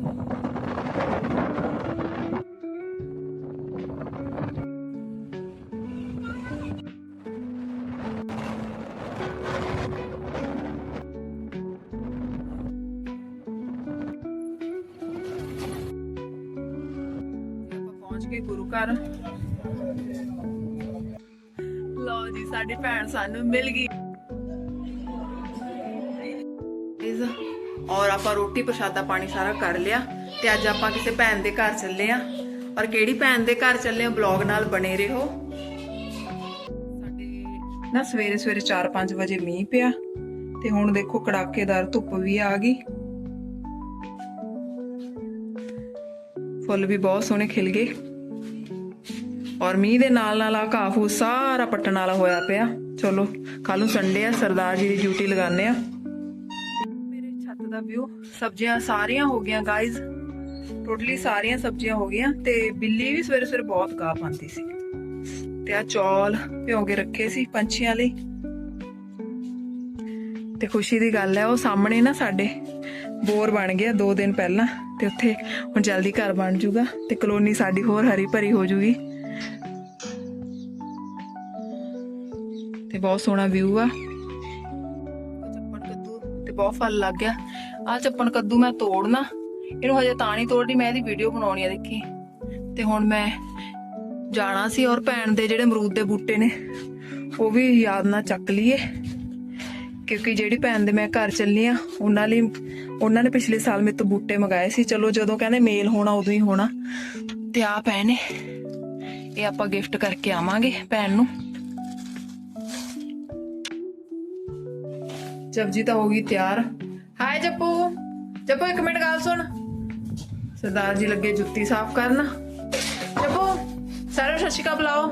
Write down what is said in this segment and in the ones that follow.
ਆਪਾਂ ਪਹੁੰਚ ਗਏ ਗੁਰੂ ਘਰ। ਲਓ ਜੀ ਸਾਡੀ ਭੈਣ ਸਾਨੂੰ ਮਿਲ ਗਈ। ਆਪਾਂ ਰੋਟੀ ਪ੍ਰਸ਼ਾਦਾ ਪਾਣੀ ਸਾਰਾ ਕਰ ਲਿਆ ਤੇ ਅੱਜ ਆਪਾਂ ਕਿਸੇ ਭੈਣ ਦੇ ਘਰ ਚੱਲੇ ਆ। ਔਰ ਕਿਹੜੀ ਭੈਣ ਦੇ ਘਰ ਚੱਲੇ ਆ ਬਲੌਗ ਨਾਲ ਬਣੇ ਰਹੋ। ਸਾਡੇ ਨਾ ਸਵੇਰੇ ਸਵੇਰੇ 4-5 ਵਜੇ ਮੀਂਹ ਪਿਆ ਤੇ ਹੁਣ ਦੇਖੋ ਕੜਾਕੇਦਾਰ ਧੁੱਪ ਵੀ ਆ ਗਈ। ਫੁੱਲ ਵੀ ਬਹੁਤ ਸੋਹਣੇ ਖਿਲ ਗਏ। ਔਰ ਮੀਂਹ ਦੇ ਨਾਲ ਨਾਲ ਆ ਘਾਹ ਸਾਰਾ ਪੱਟਣ ਵਾਲਾ ਹੋਇਆ ਪਿਆ। ਚਲੋ ਕੱਲ ਨੂੰ ਸੰਡੇ ਆ, ਸਰਦਾਰ ਜੀ ਦੀ ਡਿਊਟੀ ਲਗਾਉਂਦੇ ਆ। ਮੇਰੇ ਵਿਊ ਸਬਜ਼ੀਆਂ ਸਾਰੀਆਂ ਹੋ ਗਈਆਂ ਗਾਇਜ਼ ਟੋਟਲੀ ਸਾਰੀਆਂ ਸਬਜ਼ੀਆਂ ਹੋ ਗਈਆਂ ਤੇ ਬਿੱਲੀ ਵੀ ਸਵੇਰੇ ਸਵੇਰੇ ਬਹੁਤ ਗਾਹ ਪਾਉਂਦੀ ਸੀ। ਤੇ ਆ ਚੌਲ ਭਿਓ ਕੇ ਰੱਖੇ ਸੀ ਪੰਛੀਆਂ ਲਈ। ਤੇ ਖੁਸ਼ੀ ਦੀ ਗੱਲ ਹੈ, ਉਹ ਸਾਹਮਣੇ ਨਾ ਸਾਡੇ ਬੋਰ ਬਣ ਗਿਆ 2 ਦਿਨ ਪਹਿਲਾਂ ਤੇ ਉੱਥੇ ਹੁਣ ਜਲਦੀ ਘਰ ਬਣ ਜੂਗਾ ਤੇ ਕਲੋਨੀ ਸਾਡੀ ਹੋਰ ਹਰੀ ਭਰੀ ਹੋ ਜੂਗੀ। ਤੇ ਬਹੁਤ ਸੋਹਣਾ ਵਿਊ ਆ। ਚੱਪਣ ਕੱਦੂ ਤੇ ਬਹੁਤ ਫਲ ਲੱਗ ਗਿਆ। ਆ ਚੱਪਣ ਕੱਦੂ ਮੈਂ ਤੋੜਨਾ। ਇਹਨੂੰ ਹਜੇ ਤਾਂ ਨਹੀਂ ਤੋੜਦੀ, ਮੈਂ ਇਹਦੀ ਵੀਡੀਓ ਬਣਾਉਣੀ ਆ ਦੇਖੀ। ਤੇ ਹੁਣ ਮੈਂ ਜਾਣਾ ਸੀ ਔਰ ਭੈਣ ਦੇ ਜਿਹੜੇ ਅਮਰੂਦ ਦੇ ਬੂਟੇ ਨੇ, ਉਹ ਵੀ ਯਾਦ ਨਾ ਚੱਕ ਲਈਏ। ਕਿਉਂਕਿ ਜਿਹੜੀ ਭੈਣ ਦੇ ਮੈਂ ਘਰ ਚੱਲੀ ਆ, ਉਹਨਾਂ ਲਈ, ਉਹਨਾਂ ਨੇ ਪਿਛਲੇ ਸਾਲ ਮੇਰੇ ਤੋਂ ਬੂਟੇ ਮੰਗਾਏ ਸੀ। ਚਲੋ ਜਦੋਂ ਕਹਿੰਦੇ ਮੇਲ ਹੋਣਾ, ਉਦੋਂ ਹੀ ਹੋਣਾ। ਤੇ ਆ ਭੈਣ ਨੇ, ਇਹ ਆਪਾਂ ਗਿਫਟ ਕਰਕੇ ਆਵਾਂਗੇ ਭੈਣ ਨੂੰ। ਜਪਜੀ ਤਾਂ ਹੋ ਗਈ ਤਿਆਰ। ਹਾਏ ਜੱਪੂ ਜੱਪੂ ਇੱਕ ਮਿੰਟ ਗੱਲ ਸੁਣ। ਸਰਦਾਰ ਜੀ ਲੱਗੇ ਜੁੱਤੀ ਸਾਫ਼ ਕਰਨ। ਜੱਪੂ ਸਾਰਾ ਸਤਿ ਸ਼੍ਰੀ ਅਕਾਲ ਬੁਲਾਓ।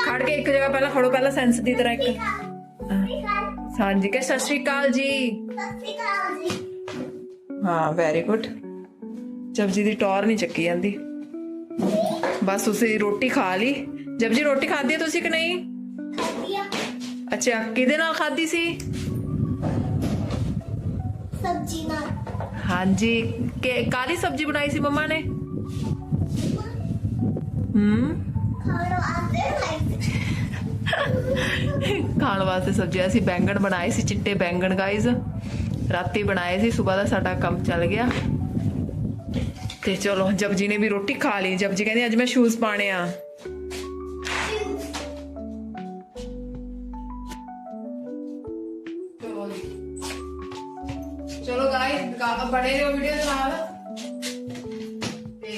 ਖੜ ਕੇ ਇੱਕ ਜਗ੍ਹਾ ਪਹਿਲਾਂ ਖੜੋ, ਪਹਿਲਾਂ ਸੈਂਸ ਦੀ ਤਰ੍ਹਾਂ ਇੱਕ। ਹਾਂਜੀ ਕਿ ਸਤਿ ਸ਼੍ਰੀ ਅਕਾਲ ਜੀ। ਹਾਂ ਵੈਰੀ ਗੁੱਡ ਜਪਜੀ ਦੀ ਟੌਰ ਨਹੀਂ ਚੱਕੀ ਜਾਂਦੀ। ਬਸ ਤੁਸੀਂ ਰੋਟੀ ਖਾ ਲਈ। ਜਪਜੀ ਰੋਟੀ ਖਾਧੀ ਹੈ ਤੁਸੀਂ ਕਿ ਨਹੀਂ? ਅੱਛਾ, ਕਿਹਦੇ ਨਾਲ ਖਾਧੀ ਸੀ? ਸਬਜੀ ਨਾਲ। ਹਾਂਜੀ ਕਿ ਕਾਲੀ ਸਬਜ਼ੀ ਬਣਾਈ ਸੀ ਮੰਮਾ ਨੇ? ਹੂੰ? ਖਾਣੋ ਆਤੇ ਲਾਈਕ ਖਾਣ ਵਾਸਤੇ ਸਬਜ਼ੀ ਅਸੀਂ ਬੈਂਗਣ ਬਣਾਏ ਸੀ ਚਿੱਟੇ ਬੈਂਗਣ ਗਾਇਜ਼ ਰਾਤੀ ਬਣਾਏ ਸੀ ਸਵੇਰ ਦਾ ਸਾਡਾ ਕੰਮ ਚੱਲ ਗਿਆ। ਤੇ ਚਲੋ ਜਪਜੀ ਨੇ ਵੀ ਰੋਟੀ ਖਾ ਲਈ। ਜਪਜੀ ਕਹਿੰਦੀ ਅੱਜ ਮੈਂ ਸ਼ੂਜ਼ ਪਾਣੇ ਆ। ਗਾਇਸ ਕਾਕਾ ਰਹੋ ਵੀਡੀਓ ਦੇ ਨਾਲ। ਤੇ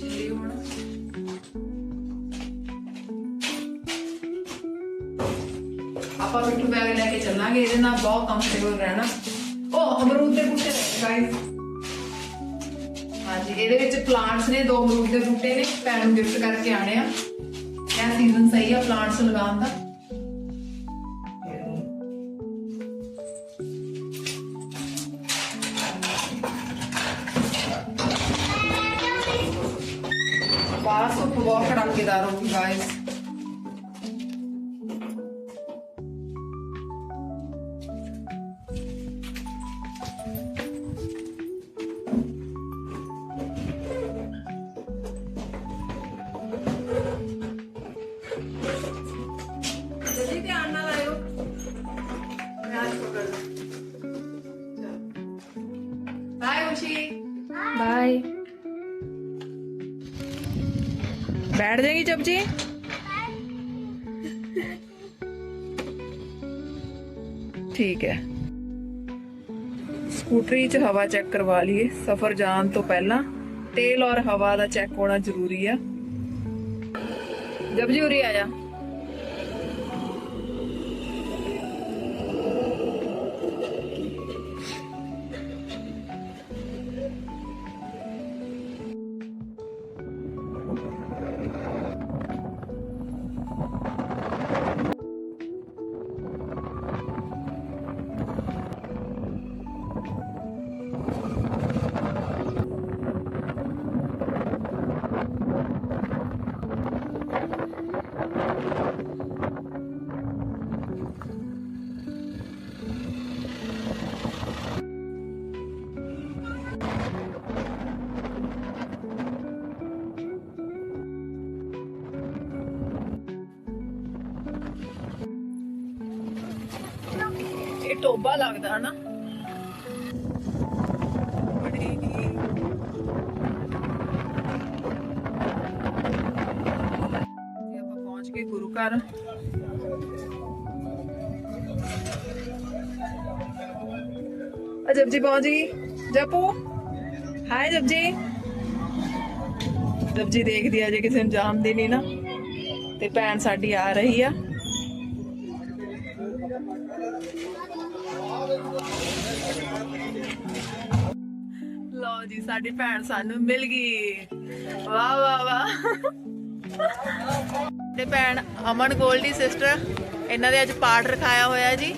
ਚੱਲੀਏ ਹੁਣ ਆਪਾਂ ਮਿੱਠੂ ਬੈਗ ਲੈ ਕੇ ਚੱਲਾਂਗੇ, ਇਹਦੇ ਨਾਲ ਬਹੁਤ ਕੰਫਰਟੇਬਲ ਰਹਿਣਾ। ਉਹ ਅਮਰੂਦ ਦੇ ਬੂਟੇ ਗਾਇਸ ਹਾਂਜੀ, ਇਹਦੇ ਵਿੱਚ ਪਲਾਂਟਸ ਨੇ, ਦੋ ਅਮਰੂਦ ਦੇ ਬੂਟੇ ਨੇ, ਭੈਣ ਗਿਫਟ ਕਰਕੇ ਆਣੇ ਆ। ਇਹ ਸੀਜ਼ਨ ਸਹੀ ਆ ਪਲਾਂਟਸ ਲਗਾਉਣ ਦਾ। ਬਾਹਰ ਧੁੱਪ ਬਹੁਤ ਕੜਾਕੇਦਾਰ ਹੋ ਗਈ ਗਾਇਸ बैठ जाएगी जब जी ਠੀਕ ਹੈ ਸਕੂਟਰੀ 'ਚ ਹਵਾ ਚੈੱਕ ਕਰਵਾ ਲਈਏ ਸਫ਼ਰ ਜਾਣ ਤੋਂ ਪਹਿਲਾਂ ਤੇਲ ਔਰ ਹਵਾ ਦਾ ਚੈੱਕ ਹੋਣਾ ਜ਼ਰੂਰੀ ਆ ਜਬ ਜੀ ਉਰੀ ਆ ਜਾ 何? ਟੋਬਾ ਲੱਗਦਾ, ਹਨਾ? ਪਹੁੰਚ ਗਏ ਗੁਰੂ ਘਰ। ਅਜਬ ਜੀ ਪਹੁੰਚ ਗਈ। ਜਪੂ? ਹਾਏ ਜਪ ਜੀ ਜਪ ਜੀ ਦੇਖਦੀ ਆ, ਜੇ ਕਿਸੇ ਨੂੰ ਜਾਣਦੀ ਨਹੀਂ ਨਾ। ਤੇ ਭੈਣ ਸਾਡੀ ਆ ਰਹੀ ਆ। ਲਓ ਜੀ ਸਾਡੀ ਭੈਣ ਸਾਨੂੰ ਮਿਲ ਗਈ। ਵਾਹ ਵਾਹ ਵਾਹ। ਤੇ ਭੈਣ ਅਮਨ ਗੋਲਡੀ ਸਿਸਟਰ ਇਹਨਾਂ ਦੇ ਅੱਜ ਪਾਠ ਰਖਾਇਆ ਹੋਇਆ ਜੀ।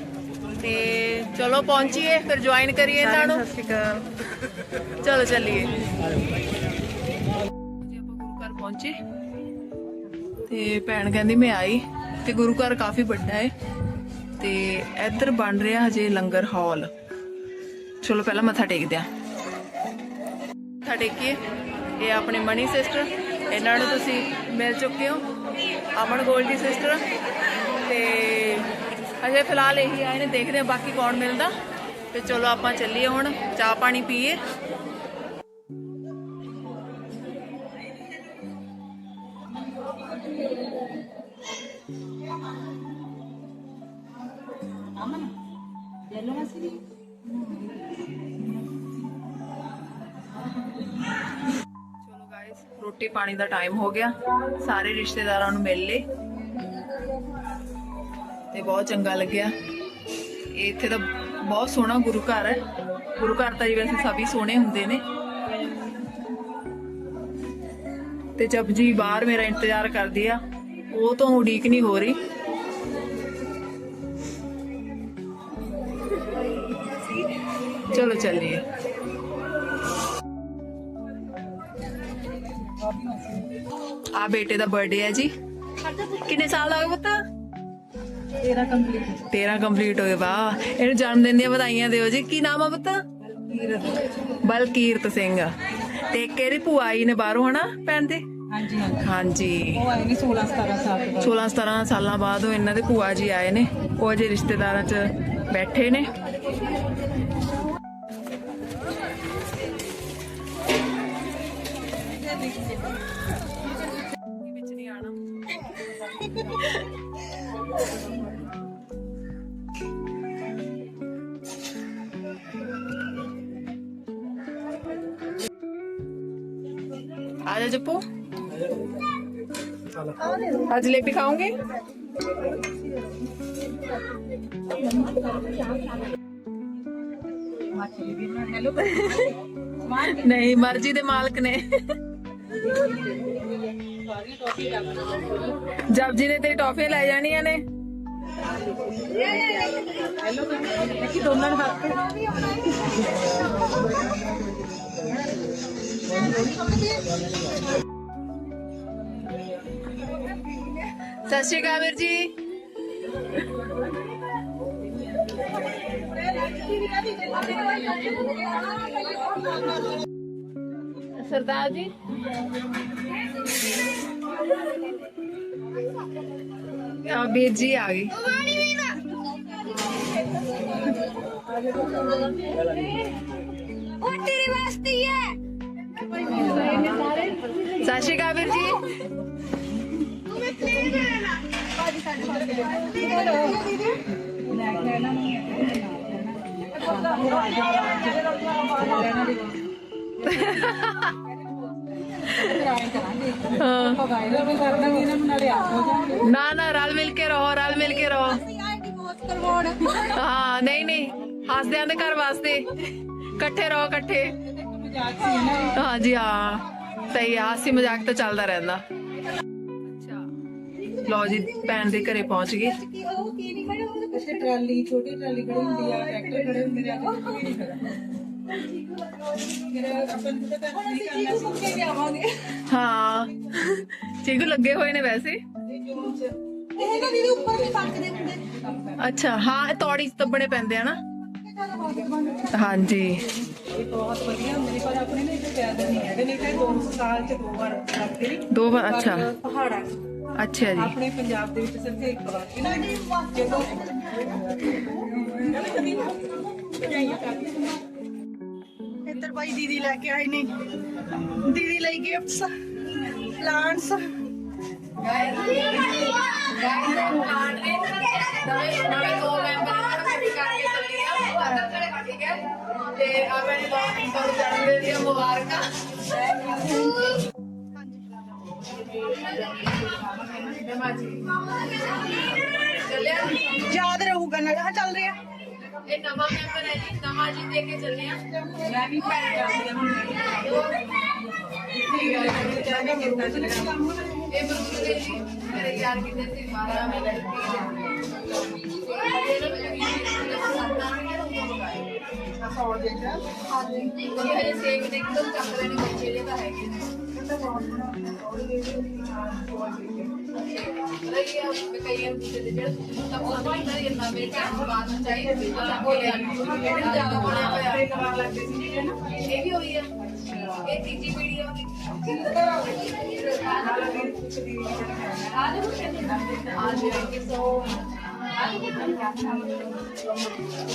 ਤੇ ਚਲੋ ਪਹੁੰਚੀਏ ਫਿਰ ਜੁਆਇਨ ਕਰੀਏ ਇਹਨਾਂ ਨੂੰ। ਸਤਿ ਸ਼੍ਰੀ ਅਕਾਲ। ਚਲੋ ਚੱਲੀਏ। ਜੀ ਆਪਾਂ ਗੁਰੂ ਘਰ ਪਹੁੰਚੇ। ਤੇ ਭੈਣ ਕਹਿੰਦੀ ਮੈਂ ਆਈ। ਤੇ ਗੁਰੂ ਘਰ ਕਾਫੀ ਵੱਡਾ ਹੈ ਤੇ ਇੱਧਰ ਬਣ ਰਿਹਾ ਹਜੇ ਲੰਗਰ ਹਾਲ। ਚਲੋ ਪਹਿਲਾਂ ਮੱਥਾ ਟੇਕਦੇ ਆ। ਮੱਥਾ ਟੇਕੀਏ ਇਹ ਆਪਣੇ ਮਨੀ ਸਿਸਟਰ ਇਹਨਾਂ ਨੂੰ ਤੁਸੀਂ ਮਿਲ ਚੁੱਕੇ ਹੋ। ਅਮਨ ਗੋਲਡੀ ਸਿਸਟਰ ਤੇ ਅਜੇ ਫਿਲਹਾਲ ਇਹੀ ਆਏ ਨੇ ਦੇਖਦੇ ਆ ਬਾਕੀ ਕੌਣ ਮਿਲਦਾ। ਤੇ ਚਲੋ ਆਪਾਂ ਚੱਲੀਏ ਹੁਣ, ਚਾਹ ਪਾਣੀ ਪੀਏ। ਚਲੋ ਗਾਇਸ ਰੋਟੀ ਪਾਣੀ ਦਾ ਟਾਈਮ ਹੋ ਗਿਆ। ਸਾਰੇ ਰਿਸ਼ਤੇਦਾਰਾਂ ਨੂੰ ਮਿਲ ਲਏ। ਤੇ ਬਹੁਤ ਚੰਗਾ ਲੱਗਿਆ। ਇੱਥੇ ਤਾਂ ਬਹੁਤ ਸੋਹਣਾ ਗੁਰੂ ਘਰ ਹੈ। ਗੁਰੂ ਘਰ ਤਾਂ ਜੀ ਸਭ ਹੀ ਸੋਹਣੇ ਹੁੰਦੇ ਨੇ। ਤੇ ਜਬ ਜੀ ਬਾਹਰ ਮੇਰਾ ਇੰਤਜ਼ਾਰ ਕਰਦੀ ਆ। ਉਹ ਤੋਂ ਉਡੀਕ ਨਹੀਂ ਹੋ ਰਹੀ। ਚਲੋ ਚੱਲੀਏ। ਆ ਬੇਟੇ ਦਾ ਬਰਥਡੇ ਹੈ ਜੀ। ਕਿੰਨੇ ਸਾਲ ਹੋ ਗਏ ਪੁੱਤ? 13 ਕੰਪਲੀਟ 13 ਕੰਪਲੀਟ ਹੋ ਗਏ ਵਾਹ। ਇਹਨੂੰ ਜਨਮ ਦਿਨ ਦੀਆਂ ਵਧਾਈਆਂ ਦਿਓ ਜੀ। ਕੀ ਨਾਮ ਆ ਪੁੱਤ? ਬਲਕੀਰਤ। ਸਿੰਘ। ਤੇ ਕਿਹੜੀ ਭੂਆ ਆਈ ਨੇ ਬਾਹਰੋਂ ਹਨਾ ਭੈਣ ਦੇ? ਹਾਂਜੀ ਹਾਂਜੀ। ਹਾਂਜੀ। ਉਹ ਆਏ ਨੇ 16 17 ਸਾਲ ਤੋਂ 16 17 ਸਾਲਾਂ ਬਾਅਦ ਉਹ ਇਹਨਾਂ ਦੇ ਭੂਆ ਜੀ ਆਏ ਨੇ। ਉਹ ਅਜੇ ਰਿਸ਼ਤੇਦਾਰਾਂ 'ਚ ਬੈਠੇ ਨੇ। आज जप्पू आज जलेबी खाऊँगे। नहीं, मर्ज़ी दे मालक ने। जब जी ने तेरी टॉफियाँ लै जानिया ने। दोनों ਸਤਿ ਸ਼੍ਰੀ ਅਕਾਲ ਵੀਰ ਜੀ। ਸਰਦਾਰ ਜੀ। ਆ ਵੀਰ ਜੀ ਆ ਗਏ। ਉਹ ਤੇਰੇ ਵਾਸਤੇ ਹੈ। ਸਤਿ ਸ਼੍ਰੀ ਅਕਾਲ ਵੀਰ ਜੀ। ਨਾ ਨਾ, ਰਲ ਮਿਲ ਕੇ ਰਹੋ, ਰਲ ਮਿਲ ਕੇ ਰਹੋ। ਹਾਂ, ਨਹੀਂ ਨਹੀਂ, ਹੱਸਦਿਆਂ ਦੇ ਘਰ ਵਾਸਤੇ। ਇਕੱਠੇ ਰਹੋ, ਇਕੱਠੇ। ਹਾਂਜੀ ਹਾਂ। ਸਹੀ ਆ ਹਾਸੀ ਮਜ਼ਾਕ ਤਾਂ ਚੱਲਦਾ ਰਹਿੰਦਾ। ਅੱਛਾ। ਲਓ ਜੀ ਭੈਣ ਦੇ ਘਰੇ ਪਹੁੰਚ ਗਏ ਕੀ ਉਹ ਕੀ ਨਹੀਂ ਖੜੇ ਉਹ ਅੱਛਾ ਟਰਾਲੀ ਛੋਟੀ ਟਰਾਲੀ ਖੜੀ ਹੁੰਦੀ ਆ ਟਰੈਕਟਰ ਖੜੇ ਹੁੰਦੇ ਆ ਕੋਈ ਨਹੀਂ ਖੜਾ। ਮੇਰਾ ਆਪਾਂ ਨੂੰ ਤਾਂ ਹੁਣ ਨਹੀਂ ਅਸੀਂ ਜੀ ਘੁੰਮ ਕੇ ਵੀ ਆਵਾਂਗੇ ਹਾਂ। ਚਿੰਗੂ ਲੱਗੇ ਹੋਏ ਨੇ ਵੈਸੇ? ਇਹ ਨਾ ਦੀਦੀ ਉੱਪਰ ਵੀ ਪੱਕਦੇ ਹੁੰਦੇ। ਅੱਛਾ ਹਾਂ ਇਹ ਤੌੜੀ ਤੱਬਣੇ ਪੈਂਦੇ ਆ ਨਾ। ਹਾਂਜੀ। ਇਹ ਦੋ ਵਾਰ ਅੱਛਾ। ਪਹਾੜਾਂ ਅੱਛਾ ਜੀ। ਆਪਣੇ ਪੰਜਾਬ ਦੇ ਵਿੱਚ ਸਿਰਫ ਇੱਕ ਵਾਰ। ਇਹਨਾਂ ਦੀ ਜਦੋਂ ਇੱਧਰ ਬਾਈ ਦੀਦੀ ਲੈ ਕੇ ਆਏ ਨੇ। ਦੀਦੀ ਲਈ ਗਿਫਟਸ ਪਲਾਂਟਸ ਜਨਮਦਿਨ ਦੀਆਂ ਮੁਬਾਰਕਾਂ ਚੱਲਿਆ ਯਾਦ ਰਹੂਗਾ ਨਾ ਹਾਂ ਚੱਲ ਰਿਹਾ ਇਹ ਨਵਾਂ ਮੈਂਬਰ ਹੈ ਜੀ ਨਵਾਂ ਜੀ ਦੇ ਕੇ ਚੱਲੇ ਆ ਮੈਂ ਵੀ ਭੈਣ ਜਾਂਦੀ ਹਾਂ ਹੁਣ ਇਹ ਬਰੂਦ ਦੇ ਜੀ ਮੇਰੇ ਯਾਰ ਕਿਤੇ ਸੀ 12 ਮਹੀਨੇ ਹਾਂਜੀ ਉਹ ਹਜੇ ਸੇਕ ਦੇ ਇੱਕਦਮ ਚੱਕ ਰਹੇ ਨੇ ਬੱਚੇ ਜੇ ਤਾਂ ਹੈਗੇ ਨੇ ਰਹੀ ਆ ਕਈਆਂ ਦੇ ਜਿਹੜੇ ਤਾਂ ਉਹ ਤਾਂ ਨਹੀਂ ਇੰਨਾ ਮੇਰੇ ਘਰ ਬਾਤ ਚਾਹੀਦੀ ਸੀ ਤਾਂ ਹੋ ਗਿਆ ਇਹਨੂੰ ਜ਼ਿਆਦਾ ਬਣਿਆ ਹੋਇਆ ਕਰਾਰ ਲੱਗਦੇ ਸੀ ਜੀ ਨਾ ਇਹ ਵੀ ਹੋਈ ਆ ਇਹ ਤੀਜੀ ਪੀੜੀ ਆ ਉਹਦੀ आज के सो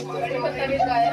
बड़े पत्ता भी लगाया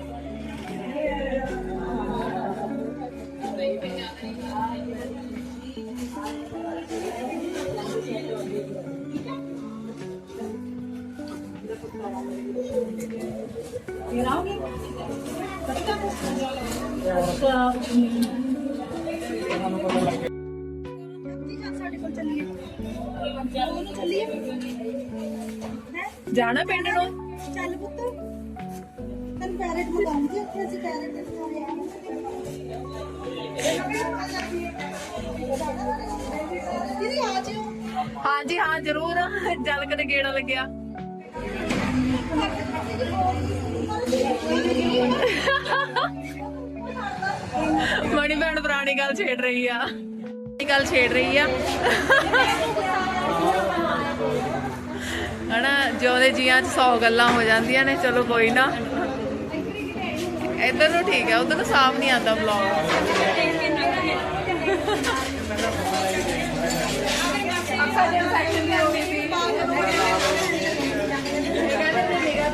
ਜਾਣਾ ਪਿੰਡ ਨੂੰ? ਚੱਲ ਪੁੱਤ। ਤੈਨੂੰ ਪੈਰਟ ਮਗਾਉਂਗੀ ਉੱਥੇ ਅਸੀਂ ਪੈਰਟ ਦੇ ਕੋਲ ਦੀਦੀ ਆ ਜਿਓ। ਹਾਂਜੀ ਹਾਂ ਜ਼ਰੂਰ। ਜਲ ਕਦੇ ਗੇੜਾ ਲੱਗਿਆ। ਮਣੀ ਭੈਣ ਪੁਰਾਣੀ ਗੱਲ ਛੇੜ ਰਹੀ ਆ। ਗੱਲ ਛੇੜ ਰਹੀ ਆ। ਹਨਾ, ਜਿਉਂਦੇ ਜੀਆਂ ਚ 100 ਗੱਲਾਂ ਹੋ ਜਾਂਦੀਆਂ ਨੇ, ਚਲੋ ਕੋਈ ਨਾ। ਇੱਧਰ ਨੂੰ ਠੀਕ ਹੈ ਉਧਰ ਨੂੰ ਸਾਫ਼ ਨਹੀਂ ਆਉਂਦਾ ਬਲੌਗ ਅੱਖਾਂ ਦੇ ਇਨਫੈਕਸ਼ਨ ਵੀ ਸੀ।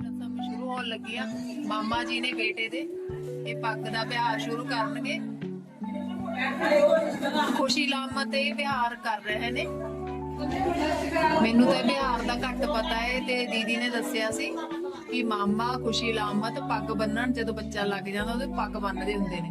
ਰਸਮ ਸ਼ੁਰੂ ਹੋਣ ਲੱਗੀ ਆ ਮਾਮਾ ਜੀ ਨੇ ਬੇਟੇ ਦੇ ਇਹ ਪੱਗ ਦਾ ਵਿਹਾਰ ਸ਼ੁਰੂ ਕਰਨਗੇ। ਖੁਸ਼ੀ ਲਾਮਤ ਤੇ ਇਹ ਵਿਹਾਰ ਕਰ ਰਹੇ ਨੇ। ਮੈਨੂੰ ਤਾਂ ਇਹ ਦਾ ਘੱਟ ਪਤਾ ਹੈ ਤੇ ਦੀਦੀ ਨੇ ਦੱਸਿਆ ਸੀ ਕਿ ਮਾਮਾ ਖੁਸ਼ੀ ਲਾਮਤ ਪੱਗ ਬੰਨਣ ਜਦੋਂ ਬੱਚਾ ਲੱਗ ਜਾਂਦਾ, ਉਹਦੇ ਪੱਗ ਬੰਨਦੇ ਹੁੰਦੇ ਨੇ।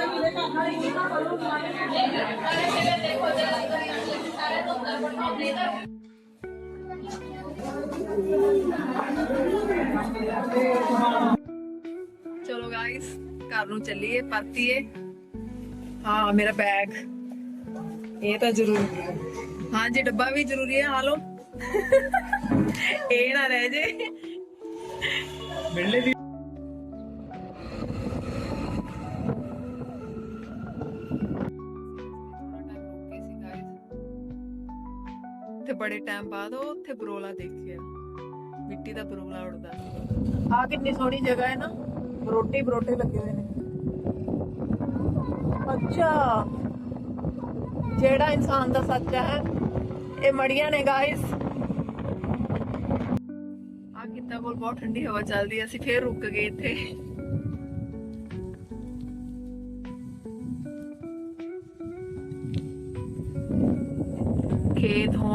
ਚਲੋ ਗਾਇਸ ਘਰ ਨੂੰ ਚੱਲੀਏ, ਪਰਤੀਏ। ਹਾਂ, ਮੇਰਾ ਬੈਗ ਇਹ ਤਾਂ ਜ਼ਰੂਰੀ ਹੈ। ਹਾਂ, ਜੀ ਡੱਬਾ ਵੀ ਜ਼ਰੂਰੀ ਹੈ ਆ ਲਓ ਇਹ ਨਾ ਰਹਿ ਜੇ। ਤੇ ਬੜੇ ਟਾਈਮ ਬਾਅਦ ਉਹ ਉੱਥੇ ਬਰੋਲਾ ਦੇਖਿਆ ਮਿੱਟੀ ਦਾ ਬਰੋਲਾ ਉੜਦਾ ਸੀ ਆ ਕਿੰਨੀ ਸੋਹਣੀ ਜਗ੍ਹਾ ਹੈ ਨਾ। ਬਰੋਟੇ ਬਰੋਟੇ ਲੱਗੇ ਹੋਏ ਨੇ। ਅੱਛਾ। ਜਿਹੜਾ ਇਨਸਾਨ ਦਾ ਸੱਚਾ ਹੈ ਇਹ ਮੜੀਆਂ ਨੇ ਗਾਇਸ ਆ ਕਿੱਤਾ ਕੋਲ ਬਹੁਤ ਠੰਡੀ ਹਵਾ ਚੱਲਦੀ ਅਸੀਂ ਫੇਰ ਰੁਕ ਗਏ ਇੱਥੇ।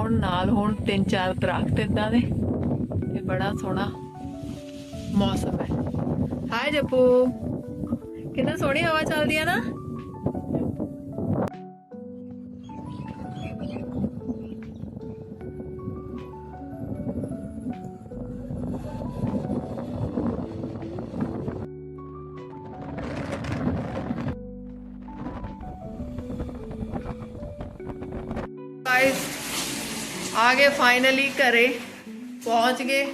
ਹੋਣ, ਨਾਲ ਹੋਣ, ਤਿੰਨ ਚਾਰ ਦਰਖਤ ਇਦਾਂ ਦੇ। ਤੇ ਬੜਾ ਸੋਹਣਾ ਮੌਸਮ ਹੈ। ਹਾਏ ਜੱਪੂ। ਕਿੰਨਾ ਸੋਹਣੀ ਹਵਾ ਚੱਲਦੀ ਆ ਨਾ? ਆ ਗਏ ਫਾਈਨਲੀ ਘਰੇ ਪਹੁੰਚ ਗਏ।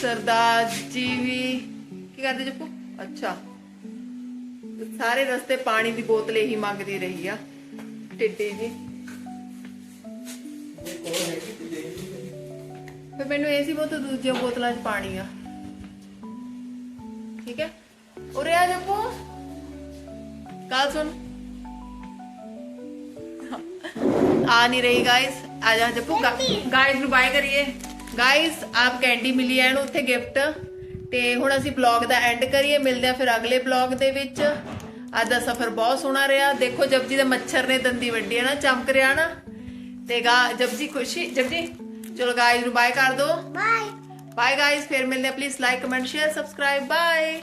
ਸਰਦਾਰ ਜੀ ਵੀ, ਕੀ ਕਰਦੇ ਜੱਪੂ? ਅੱਛਾ। ਸਾਰੇ ਰਸਤੇ ਪਾਣੀ ਦੀ ਬੋਤਲ ਹੀ ਮੰਗਦੀ ਰਹੀ ਆ, ਟਿੱਡੀ ਜੀ। ਫਿਰ ਮੈਨੂੰ ਐਸੀ ਬੋਤਲ ਦੂਜੀਆਂ ਬੋਤਲਾਂ 'ਚ ਪਾਣੀ ਆ। ਠੀਕ ਹੈ? ਉਰੇ ਆ ਜੱਪੂ। ਕੱਲ ਸੁਣ। ਆ ਨਹੀਂ ਰਹੀ ਗਾਇਸ ਆ ਜਾ ਜੱਪੂ ਗਾਇਸ ਨੂੰ ਬਾਏ ਕਰੀਏ। ਗਾਇਸ ਆਪ ਕੈਂਡੀ ਮਿਲੀ ਐ ਇਹਨੂੰ ਉੱਥੇ ਗਿਫਟ ਤੇ ਹੁਣ ਅਸੀਂ ਬਲੌਗ ਦਾ ਐਂਡ ਕਰੀਏ ਮਿਲਦੇ ਆ ਫਿਰ ਅਗਲੇ ਬਲੌਗ ਦੇ ਵਿੱਚ। ਅੱਜ ਦਾ ਸਫ਼ਰ ਬਹੁਤ ਸੋਹਣਾ ਰਿਹਾ। ਦੇਖੋ ਜਪਜੀ ਦੇ ਮੱਛਰ ਨੇ ਦੰਦੀ ਵੱਡੀ ਹੈ ਨਾ ਚਮਕ ਰਿਹਾ ਨਾ। ਤੇ ਗਾ ਜਪਜੀ ਖੁਸ਼ੀ ਜਪਜੀ। ਚਲੋ ਗਾਇਸ ਨੂੰ ਬਾਏ ਕਰ ਦੋ ਬਾਏ ਬਾਏ ਗਾਇਸ ਫਿਰ ਮਿਲਦੇ ਆ। Please like comment share subscribe bye